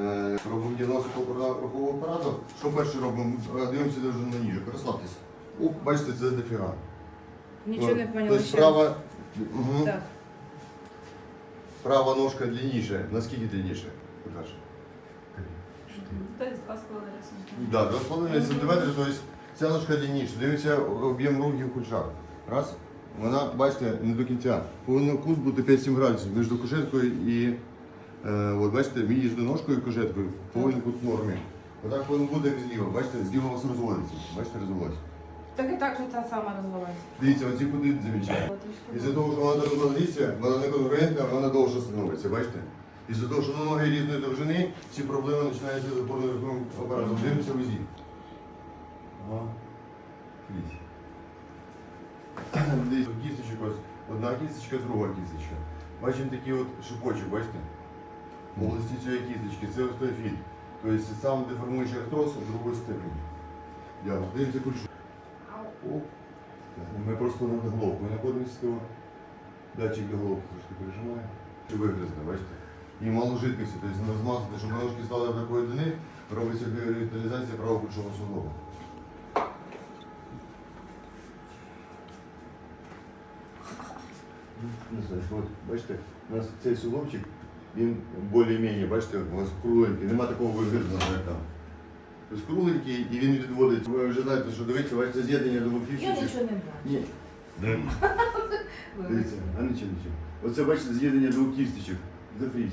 Е, Робимо діагностику рухового апарату. Що перше робимо? Е, Дивимося довжину на ніжок. Розслабтеся. О, бачите, це дофіга. Нічого не От, поняла. Тобто права, Мгм. Так. права ножка длинніша. Наскільки длинніше? Покажи. З половиною сантиметри. Да, 2,5 см, тобто ця ножка длинніша. Дивимося об'єм рухів в кульшах. Раз. Вона, бачите, не до кінця. Повинен кут бути 5-7 градусів між кушеткою і, е, от, бачите, між ножкою і кушеткою повинен кут в нормі. Отак повинен бути як зліва. Бачите, зліва у вас розводиться. Бачите, розводиться. Так і так же та сама розвивається. Дивіться, оці кути замічаємо. Із-за того, що вона розводиться, вона не конкурентна, вона довше становиться, бачите? Із-за того, що ноги різної довжини, ці проблеми починаються з опорно-руховим апаратом. Дивимося в УЗІ. Ага. Дивіться, кісточок ось. Одна кісточка, друга кісточка. Бачимо такий от шипочок, бачите? В області цієї кісточки, це ось той фіт. Тобто сам деформуючий артроз в другої степені. Дякую. Дивимося кульшу. Оп. Ми просто над головкою знаходимося, датчик до головки трошки пережимає. Чи вигризне, бачите? І мало жидкості, тобто не розмазати, щоб ножки стали такої длини, робиться ревіталізація правого кульшового. Не знаю, от, бачите, у нас цей суглобчик, він більш-менш, бачите, у вас кругленький, нема такого вигризного, як там. Тобто кругленький і він відводить. Ви вже знаєте, що дивіться, бачите, з'єднання до Я нічого не бачу. Ні. Дивіться, а нічого, нічого. Оце бачите з'єднання двох кісточок. Зафрізь.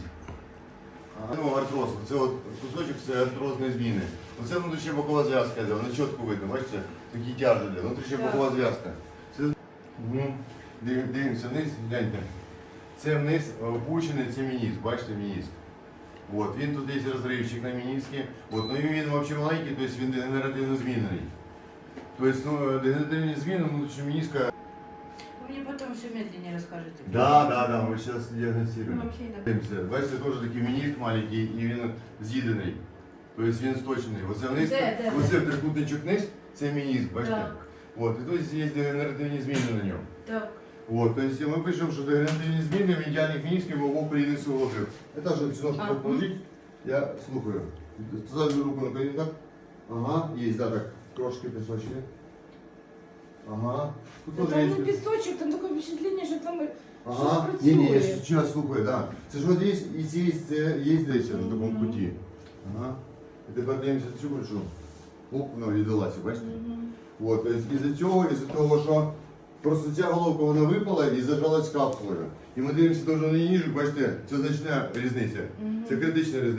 Ну, артроз. Оце от кусочок це артрозної зміни. Оце внутрішня бокова зв'язка, йде, воно чітко видно, бачите? Такі тяжелі. Внутрішня Так. бокова зв'язка. Це... Угу. Дивимося вниз, гляньте. Це вниз е, опущений, це мініск, бачите, мініск. От, він тут десь розривчик на мініскі. От, ну і він взагалі маленький, тобто він дегенеративно змінений. Тобто, ну, дегенеративні зміни внутрішнього мініска Ви мені потім все медленнее розкажете. Да, да, да, мы сейчас диагностируем. Ну, окей, так. Бачите, теж такий мініск маленький і він з'їдений. Тобто він сточений. Оце вниз, Де, де? оце трикутничок вниз, це мініск, бачите? Так. От, і тут є дегенеративні зміни на ньому. Так. От, тобто ми пишемо, що дегенеративні зміни медіальних мінісків в обох передних суглобів. Это же все, что положить, я слухаю. Ставлю руку на коліно, так? Ага, є, да, так, трошки присочили. Ага. Тут Та Там не пісочок, там таке впечатлення, що там Ага, щось ні, ні, я працює. сейчас слухаю, да. Це ж от є, і ці є, це є десь в такому Мгм. куті. Ага. І тепер дивимося цю кульшу. Оп, вона віддалася, бачите? Мгм. От, із-за цього, із-за того, що просто ця головка вона випала і зажалась капсулою. І ми дивимося теж на ніжок, бачите, це значна різниця. Це критична різниця.